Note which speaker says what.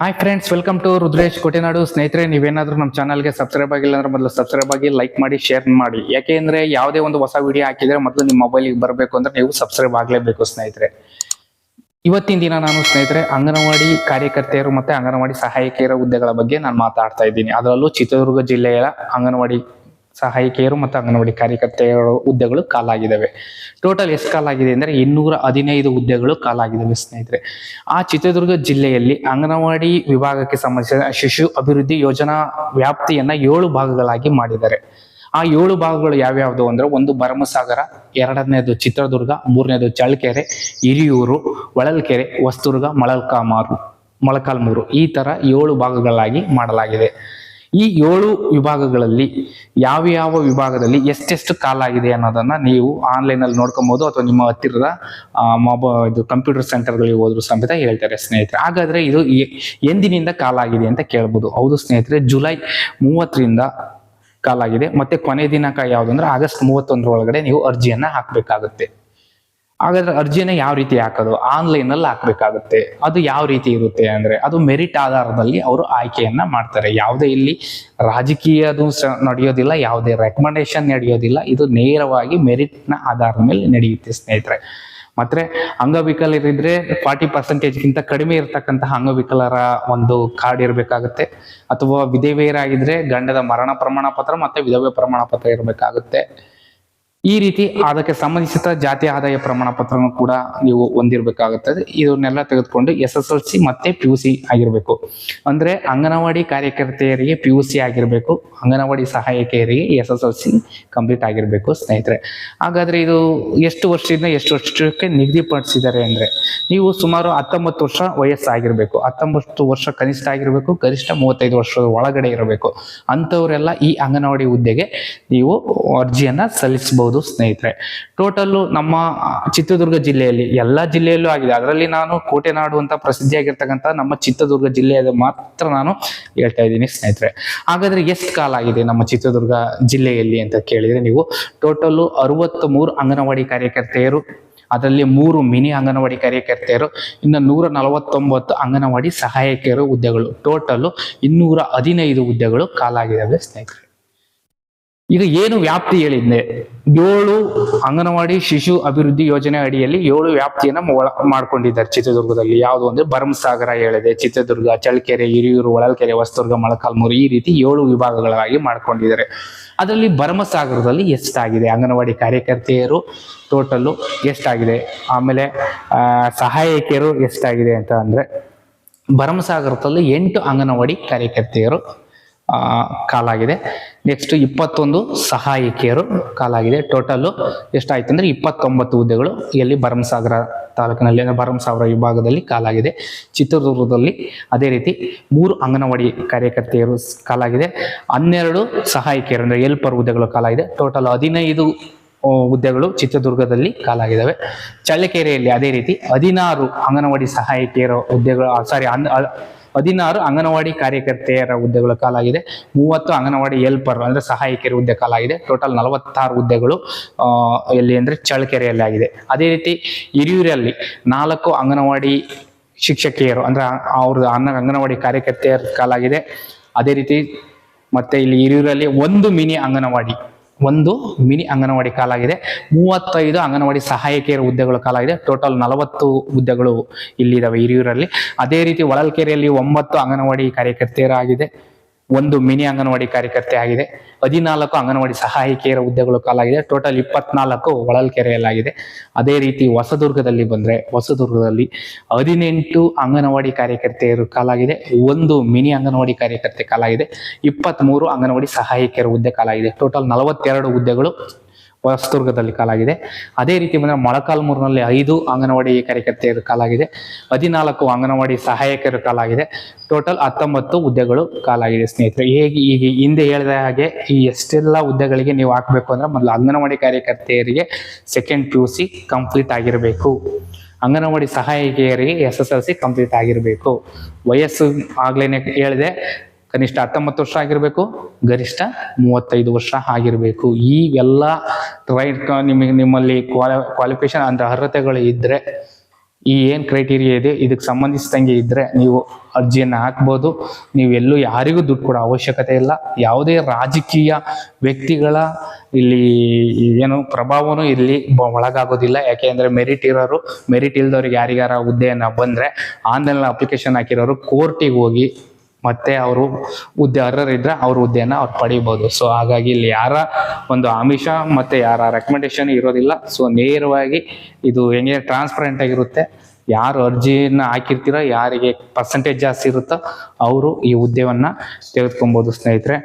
Speaker 1: Hi friends welcome to Rudresh Kotenadu ಸ್ನೇಹಿತರೆ ನೀವೇನಾದ್ರೂ ನಮ್ಮ ಚಾನಲ್ಗೆ ಸಬ್ಸ್ಕ್ರೈಬ್ ಆಗಿಲ್ಲ ಅಂದ್ರೆ ಮೊದಲು ಸಬ್ಸ್ಕ್ರೈಬ್ ಆಗಿ ಲೈಕ್ ಮಾಡಿ ಶೇರ್ ಮಾಡಿ. ಯಾಕೆಂದ್ರೆ ಯಾವುದೇ ಒಂದು ಹೊಸ ವಿಡಿಯೋ ಹಾಕಿದ್ರೆ ಮೊದಲು ನಿಮ್ಮ ಮೊಬೈಲಿಗೆ ಬರಬೇಕು ಅಂದ್ರೆ ನೀವು ಸಬ್ಸ್ಕ್ರೈಬ್ ಆಗಲೇಬೇಕು ಸ್ನೇಹಿತರೆ. ಇವತ್ತಿನ ದಿನ ನಾನು ಸ್ನೇಹಿತರೆ ಅಂಗನವಾಡಿ ಕಾರ್ಯಕರ್ತೆಯರು ಮತ್ತೆ ಅಂಗನವಾಡಿ ಸಹಾಯಕಿಯರ ಹುದ್ದೆಗಳ ಬಗ್ಗೆ ನಾನು ಮಾತಾಡ್ತಾ ಇದ್ದೀನಿ. ಅದರಲ್ಲೂ ಚಿತ್ರದುರ್ಗ ಜಿಲ್ಲೆಯ ಅಂಗನವಾಡಿ ಸಹಾಯಕಿಯರು ಮತ್ತು ಅಂಗನವಾಡಿ ಕಾರ್ಯಕರ್ತೆಯರ ಹುದ್ದೆಗಳು ಕಾಲಾಗಿದ್ದಾವೆ. ಟೋಟಲ್ ಎಷ್ಟು ಕಾಲಾಗಿದೆ ಅಂದರೆ ಇನ್ನೂರ ಹದಿನೈದು ಹುದ್ದೆಗಳು ಕಾಲಾಗಿದ್ದಾವೆ ಸ್ನೇಹಿತರೆ. ಆ ಚಿತ್ರದುರ್ಗ ಜಿಲ್ಲೆಯಲ್ಲಿ ಅಂಗನವಾಡಿ ವಿಭಾಗಕ್ಕೆ ಸಂಬಂಧಿಸಿದ ಶಿಶು ಅಭಿವೃದ್ಧಿ ಯೋಜನಾ ವ್ಯಾಪ್ತಿಯನ್ನ ಏಳು ಭಾಗಗಳಾಗಿ ಮಾಡಿದ್ದಾರೆ. ಆ ಏಳು ಭಾಗಗಳು ಯಾವ್ಯಾವುದು ಅಂದ್ರೆ ಒಂದು ಭರಮಸಾಗರ, ಎರಡನೇದು ಚಿತ್ರದುರ್ಗ, ಮೂರನೇದು ಚಳ್ಳಕೆರೆ, ಹಿರಿಯೂರು, ಹೊಳಲ್ಕೆರೆ, ಹೊಸದುರ್ಗ ಮಳಲ್ಕಾಮಾರು ಮೊಳಕಾಲ್ಮೂರು. ಈ ತರ ಏಳು ಭಾಗಗಳಾಗಿ ಮಾಡಲಾಗಿದೆ. ಈ ಏಳು ವಿಭಾಗಗಳಲ್ಲಿ ಯಾವ ಯಾವ ವಿಭಾಗದಲ್ಲಿ ಎಷ್ಟೆಷ್ಟು ಕಾಲಾಗಿದೆ ಅನ್ನೋದನ್ನ ನೀವು ಆನ್ಲೈನ್ ಅಲ್ಲಿ ನೋಡ್ಕೊಬಹುದು ಅಥವಾ ನಿಮ್ಮ ಹತ್ತಿರದ ಮೊಬ, ಇದು ಕಂಪ್ಯೂಟರ್ ಸೆಂಟರ್ಗಳಿಗೆ ಹೋದ್ರು ಸಮೇತ ಹೇಳ್ತಾರೆ ಸ್ನೇಹಿತರೆ. ಹಾಗಾದ್ರೆ ಇದು ಎಂದಿನಿಂದ ಕಾಲ ಆಗಿದೆ ಅಂತ ಕೇಳ್ಬೋದು. ಹೌದು ಸ್ನೇಹಿತರೆ, ಜುಲೈ ಮೂವತ್ತರಿಂದ ಕಾಲಾಗಿದೆ ಮತ್ತೆ ಕೊನೆ ದಿನಾಂಕ ಯಾವ್ದು ಅಂದ್ರೆ ಆಗಸ್ಟ್ ಮೂವತ್ತೊಂದರ ಒಳಗಡೆ ನೀವು ಅರ್ಜಿಯನ್ನ ಹಾಕ್ಬೇಕಾಗುತ್ತೆ. ಹಾಗಾದ್ರೆ ಅರ್ಜಿನ ಯಾವ ರೀತಿ ಹಾಕೋದು? ಆನ್ಲೈನ್ ಅಲ್ಲಿ ಹಾಕ್ಬೇಕಾಗುತ್ತೆ. ಅದು ಯಾವ ರೀತಿ ಇರುತ್ತೆ ಅಂದ್ರೆ ಅದು ಮೆರಿಟ್ ಆಧಾರದಲ್ಲಿ ಅವರು ಆಯ್ಕೆಯನ್ನ ಮಾಡ್ತಾರೆ. ಯಾವುದೇ ಇಲ್ಲಿ ರಾಜಕೀಯದು ನಡೆಯೋದಿಲ್ಲ, ಯಾವುದೇ ರೆಕಮೆಂಡೇಶನ್ ನಡೆಯೋದಿಲ್ಲ. ಇದು ನೇರವಾಗಿ ಮೆರಿಟ್ನ ಆಧಾರದ ಮೇಲೆ ನಡೆಯುತ್ತೆ ಸ್ನೇಹಿತರೆ. ಮತ್ತೆ ಅಂಗವಿಕಲರಿದ್ರೆ ಫಾರ್ಟಿ ಪರ್ಸೆಂಟೇಜ್ಗಿಂತ ಕಡಿಮೆ ಇರತಕ್ಕಂತಹ ಅಂಗವಿಕಲರ ಒಂದು ಕಾರ್ಡ್ ಇರಬೇಕಾಗುತ್ತೆ. ಅಥವಾ ವಿಧವೆಯರಾಗಿದ್ರೆ ಗಂಡದ ಮರಣ ಪ್ರಮಾಣ ಪತ್ರ ಮತ್ತೆ ವಿಧವೆ ಪ್ರಮಾಣ ಪತ್ರ ಇರಬೇಕಾಗುತ್ತೆ. ಈ ರೀತಿ ಅದಕ್ಕೆ ಸಂಬಂಧಿಸಿದ ಜಾತಿ ಆದಾಯ ಪ್ರಮಾಣ ಕೂಡ ನೀವು ಹೊಂದಿರಬೇಕಾಗುತ್ತದೆ ಇದನ್ನೆಲ್ಲ ತೆಗೆದುಕೊಂಡು ಎಸ್ ಎಸ್ ಎಲ್ ಸಿ ಮತ್ತೆ ಪಿ ಯು ಸಿ ಆಗಿರಬೇಕು. ಅಂದ್ರೆ ಅಂಗನವಾಡಿ ಕಾರ್ಯಕರ್ತೆಯರಿಗೆ ಪಿ ಯು ಸಿ ಆಗಿರಬೇಕು. Anganwadi ಸಹಾಯಕಿಯರಿಗೆ S S L C complete ಆಗಿರಬೇಕು ಸ್ನೇಹಿತರೆ. ಹಾಗಾದ್ರೆ ಇದು ಎಷ್ಟು ವರ್ಷದಿಂದ ಎಷ್ಟು ವರ್ಷಕ್ಕೆ ನಿಗದಿಪಡಿಸಿದ್ದಾರೆ ಅಂದ್ರೆ ನೀವು ಸುಮಾರು ಹತ್ತೊಂಬತ್ತು ವರ್ಷ ವಯಸ್ಸಾಗಿರ್ಬೇಕು. ಹತ್ತೊಂಬತ್ತು ವರ್ಷ ಕನಿಷ್ಠ ಆಗಿರಬೇಕು ಗರಿಷ್ಠ ಮೂವತ್ತೈದು ವರ್ಷದ ಒಳಗಡೆ ಇರಬೇಕು. ಅಂಥವರೆಲ್ಲ ಈ ಅಂಗನವಾಡಿ ಹುದ್ದೆಗೆ ನೀವು ಅರ್ಜಿಯನ್ನ ಸಲ್ಲಿಸಬಹುದು. ಸ್ನೇಹಿತರೆ. ಟೋಟಲ್ಲು ನಮ್ಮ ಚಿತ್ರದುರ್ಗ ಜಿಲ್ಲೆಯಲ್ಲಿ ಎಲ್ಲ ಜಿಲ್ಲೆಯಲ್ಲೂ ಆಗಿದೆ. ಅದರಲ್ಲಿ ನಾನು ಕೋಟೆನಾಡು ಅಂತ ಪ್ರಸಿದ್ಧಿಯಾಗಿರ್ತಕ್ಕಂಥ ನಮ್ಮ ಚಿತ್ರದುರ್ಗ ಜಿಲ್ಲೆಯಲ್ಲಿ ಮಾತ್ರ ನಾನು ಹೇಳ್ತಾ ಇದ್ದೀನಿ ಸ್ನೇಹಿತರೆ. ಹಾಗಾದ್ರೆ ಎಷ್ಟು ಕಾಲ ಆಗಿದೆ ನಮ್ಮ ಚಿತ್ರದುರ್ಗ ಜಿಲ್ಲೆಯಲ್ಲಿ ಅಂತ ಕೇಳಿದ್ರೆ ನೀವು ಟೋಟಲ್ಲು ಅರವತ್ತ್ ಮೂರು ಅಂಗನವಾಡಿ ಕಾರ್ಯಕರ್ತೆಯರು, ಅದರಲ್ಲಿ ಮೂರು ಮಿನಿ ಅಂಗನವಾಡಿ ಕಾರ್ಯಕರ್ತೆಯರು, ಇನ್ನು ನೂರ ನಲವತ್ತೊಂಬತ್ತು ಅಂಗನವಾಡಿ ಸಹಾಯಕಿಯರು ಹುದ್ದೆಗಳು ಟೋಟಲ್ಲು ಇನ್ನೂರ ಹದಿನೈದು ಹುದ್ದೆಗಳು ಕಾಲಾಗಿದ್ದಾವೆ ಸ್ನೇಹಿತರೆ. ಈಗ ಏನು ವ್ಯಾಪ್ತಿ ಹೇಳಿದ್ದೆ ಏಳು ಅಂಗನವಾಡಿ ಶಿಶು ಅಭಿವೃದ್ಧಿ ಯೋಜನೆ ಅಡಿಯಲ್ಲಿ ಏಳು ವ್ಯಾಪ್ತಿಯನ್ನ ಮಾಡ್ಕೊಂಡಿದ್ದಾರೆ ಚಿತ್ರದುರ್ಗದಲ್ಲಿ. ಯಾವುದು ಅಂದ್ರೆ ಭರಮಸಾಗರ ಹೇಳಿದೆ, ಚಿತ್ರದುರ್ಗ, ಚಳ್ಳಕೆರೆ, ಹಿರಿಯೂರು, ಹೊಳಲ್ಕೆರೆ, ಹೊಸದುರ್ಗ, ಮೊಳಕಾಲ್ಮೂರು ಈ ರೀತಿ ಏಳು ವಿಭಾಗಗಳಾಗಿ ಮಾಡ್ಕೊಂಡಿದ್ದಾರೆ. ಅದರಲ್ಲಿ ಭರಮಸಾಗರದಲ್ಲಿ ಎಷ್ಟಾಗಿದೆ? ಅಂಗನವಾಡಿ ಕಾರ್ಯಕರ್ತೆಯರು ಟೋಟಲ್ಲು ಎಷ್ಟಾಗಿದೆ? ಆಮೇಲೆ ಸಹಾಯಕಿಯರು ಎಷ್ಟಾಗಿದೆ ಅಂತ ಅಂದ್ರೆ ಭರಮಸಾಗರದಲ್ಲಿ ಎಂಟು ಅಂಗನವಾಡಿ ಕಾರ್ಯಕರ್ತೆಯರು ಕಾಲಾಗಿದೆ. ನೆಕ್ಸ್ಟ್ ಇಪ್ಪತ್ತೊಂದು ಸಹಾಯಕಿಯರು ಕಾಲಾಗಿದೆ. ಟೋಟಲ್ಲು ಎಷ್ಟಾಯ್ತು ಅಂದ್ರೆ ಇಪ್ಪತ್ತೊಂಬತ್ತು ಹುದ್ದೆಗಳು ಇಲ್ಲಿ ಭರಮಸಾಗರ ತಾಲೂಕಿನಲ್ಲಿ ಅಂದ್ರೆ ಭರಮಸಾಗರ ವಿಭಾಗದಲ್ಲಿ ಕಾಲಾಗಿದೆ. ಚಿತ್ರದುರ್ಗದಲ್ಲಿ ಅದೇ ರೀತಿ ಮೂರು ಅಂಗನವಾಡಿ ಕಾರ್ಯಕರ್ತೆಯರು ಕಾಲಾಗಿದೆ. ಹನ್ನೆರಡು ಸಹಾಯಕಿಯರು ಅಂದ್ರೆ ಎಲ್ಪರ್ ಹುದ್ದೆಗಳು ಕಾಲಾಗಿದೆ. ಟೋಟಲ್ ಹದಿನೈದು ಹುದ್ದೆಗಳು ಚಿತ್ರದುರ್ಗದಲ್ಲಿ ಕಾಲಾಗಿದ್ದಾವೆ. ಚಳ್ಳಕೆರೆಯಲ್ಲಿ ಅದೇ ರೀತಿ ಹದಿನಾರು ಅಂಗನವಾಡಿ ಸಹಾಯಕಿಯರ ಹುದ್ದೆಗಳು ಸಾರಿ ಹದಿನಾರು ಅಂಗನವಾಡಿ ಕಾರ್ಯಕರ್ತೆಯರ ಹುದ್ದೆಗಳು ಕಾಲಾಗಿದೆ ಮೂವತ್ತು ಅಂಗನವಾಡಿ ಹೆಲ್ಪರ್ ಅಂದ್ರೆ ಸಹಾಯಕಿಯರ ಹುದ್ದೆ ಕಾಲಾಗಿದೆ ಟೋಟಲ್ ನಲವತ್ತಾರು ಹುದ್ದೆಗಳು ಎಲ್ಲಿ ಅಂದ್ರೆ ಚಳ್ಳಕೆರೆಯಲ್ಲಿ ಆಗಿದೆ. ಅದೇ ರೀತಿ ಹಿರಿಯೂರಲ್ಲಿ ನಾಲ್ಕು ಅಂಗನವಾಡಿ ಶಿಕ್ಷಕಿಯರು ಅಂದ್ರೆ ಅವ್ರದ್ದು ಅನ್ನ, ಅಂಗನವಾಡಿ ಕಾರ್ಯಕರ್ತೆಯರ ಕಾಲಾಗಿದೆ ಅದೇ ರೀತಿ ಮತ್ತೆ ಇಲ್ಲಿ ಹಿರಿಯೂರಲ್ಲಿ ಒಂದು ಮಿನಿ ಅಂಗನವಾಡಿ ಒಂದು ಮಿನಿ ಅಂಗನವಾಡಿ ಕಾಲಾಗಿದೆ. ಮೂವತ್ತೈದು ಅಂಗನವಾಡಿ ಸಹಾಯಕಿಯರ ಹುದ್ದೆಗಳು ಕಾಲಾಗಿದೆ. ಟೋಟಲ್ ನಲವತ್ತು ಹುದ್ದೆಗಳು ಇಲ್ಲಿದ್ದಾವೆ ಹಿರಿಯೂರಲ್ಲಿ. ಅದೇ ರೀತಿ ಹೊಳಲ್ಕೆರೆಯಲ್ಲಿ ಒಂಬತ್ತು ಅಂಗನವಾಡಿ ಕಾರ್ಯಕರ್ತೆಯರಾಗಿದೆ. ಒಂದು ಮಿನಿ ಅಂಗನವಾಡಿ ಕಾರ್ಯಕರ್ತೆ ಆಗಿದೆ. ಹದಿನಾಲ್ಕು ಅಂಗನವಾಡಿ ಸಹಾಯಕಿಯರ ಹುದ್ದೆಗಳು ಕಾಲಾಗಿದೆ. ಟೋಟಲ್ ಇಪ್ಪತ್ನಾಲ್ಕು ಹೊಳಲ್ಕೆರೆಯಲ್ಲಾಗಿದೆ ಅದೇ ರೀತಿ ಹೊಸದುರ್ಗದಲ್ಲಿ ಬಂದ್ರೆ ಹೊಸದುರ್ಗದಲ್ಲಿ ಹದಿನೆಂಟು ಅಂಗನವಾಡಿ ಕಾರ್ಯಕರ್ತೆಯರು ಕಾಲಾಗಿದೆ. ಒಂದು ಮಿನಿ ಅಂಗನವಾಡಿ ಕಾರ್ಯಕರ್ತೆ ಕಾಲಾಗಿದೆ. ಇಪ್ಪತ್ತ್ಮೂರು ಅಂಗನವಾಡಿ ಸಹಾಯಕಿಯರ ಹುದ್ದೆ ಕಾಲಾಗಿದೆ. ಟೋಟಲ್ ನಲವತ್ತೆರಡು ಹುದ್ದೆಗಳು ಹೊಸದುರ್ಗದಲ್ಲಿ ಕಾಲಾಗಿದೆ. ಅದೇ ರೀತಿ ಬಂದ್ರೆ ಮೊಳಕಾಲ್ಮೂರಿನಲ್ಲಿ ಐದು ಅಂಗನವಾಡಿ ಕಾರ್ಯಕರ್ತೆಯರು ಕಾಲಾಗಿದೆ. ಹದಿನಾಲ್ಕು ಅಂಗನವಾಡಿ ಸಹಾಯಕರು ಕಾಲಾಗಿದೆ. ಟೋಟಲ್ ಹತ್ತೊಂಬತ್ತು ಹುದ್ದೆಗಳು ಕಾಲಾಗಿದೆ ಸ್ನೇಹಿತರೆ. ಹೇಗೆ ಈಗ ಹಿಂದೆ ಹೇಳಿದ ಹಾಗೆ ಈ ಎಷ್ಟೆಲ್ಲ ಹುದ್ದೆಗಳಿಗೆ ನೀವು ಹಾಕಬೇಕು ಅಂದ್ರೆ ಮೊದಲು ಅಂಗನವಾಡಿ ಕಾರ್ಯಕರ್ತೆಯರಿಗೆ second P U C complete ಆಗಿರಬೇಕು. Anganwadi ಸಹಾಯಕಿಯರಿಗೆ S S L C complete ಆಗಿರಬೇಕು. ವಯಸ್ಸು ಆಗ್ಲೇನೆ ಹೇಳಿದೆ. ಕನಿಷ್ಠ ಹತ್ತೊಂಬತ್ತು ವರ್ಷ ಆಗಿರಬೇಕು, ಗರಿಷ್ಠ ಮೂವತ್ತೈದು ವರ್ಷ ಆಗಿರಬೇಕು. ಈಗೆಲ್ಲ ರೈಟ್ ನಿಮಗೆ ನಿಮ್ಮಲ್ಲಿ ಕ್ವಾಲಿ ಕ್ವಾಲಿಫಿಕೇಶನ್ ಅಂದ್ರೆ ಅರ್ಹತೆಗಳು ಇದ್ರೆ, ಈ ಏನು ಕ್ರೈಟೀರಿಯಾ ಇದೆ, ಇದಕ್ಕೆ ಸಂಬಂಧಿಸಿದಂಗೆ ಇದ್ರೆ ನೀವು ಅರ್ಜಿಯನ್ನು ಹಾಕ್ಬೋದು. ನೀವು ಎಲ್ಲೂ ಯಾರಿಗೂ ದುಡ್ಡು ಕೊಡೋ ಅವಶ್ಯಕತೆ ಇಲ್ಲ. ಯಾವುದೇ ರಾಜಕೀಯ ವ್ಯಕ್ತಿಗಳ ಇಲ್ಲಿ ಏನು ಪ್ರಭಾವನೂ ಇಲ್ಲಿ ಒಳಗಾಗೋದಿಲ್ಲ. ಯಾಕೆ ಅಂದರೆ ಮೆರಿಟ್ ಇರೋರು ಮೆರಿಟ್ ಇಲ್ದವ್ರಿಗೆ ಯಾರಿಗಾರ ಹುದ್ದೆಯನ್ನು ಬಂದರೆ, ಆನ್ಲೈನ್ ಅಪ್ಲಿಕೇಶನ್ ಹಾಕಿರೋರು ಕೋರ್ಟಿಗೆ ಹೋಗಿ ಮತ್ತೆ ಅವರು ಹುದ್ದೆ ಅರ್ಹರಿದ್ರೆ ಅವ್ರ ಹುದ್ದೆಯನ್ನ ಅವ್ರು ಪಡಿಬೋದು. ಸೊ ಹಾಗಾಗಿ ಇಲ್ಲಿ ಯಾರ ಒಂದು ಆಮಿಷ ಮತ್ತೆ ಯಾರ ರೆಕಮೆಂಡೇಶನ್ ಇರೋದಿಲ್ಲ. ಸೊ ನೇರವಾಗಿ ಇದು ಹೆಂಗೆ ಟ್ರಾನ್ಸ್ಪರೆಂಟ್ ಆಗಿರುತ್ತೆ. ಯಾರು ಅರ್ಜಿನ ಹಾಕಿರ್ತೀರೋ, ಯಾರಿಗೆ ಪರ್ಸೆಂಟೇಜ್ ಜಾಸ್ತಿ ಇರುತ್ತೋ, ಅವರು ಈ ಹುದ್ದೆವನ್ನ ತೆಗೆದುಕೊಬೋದು ಸ್ನೇಹಿತರೆ.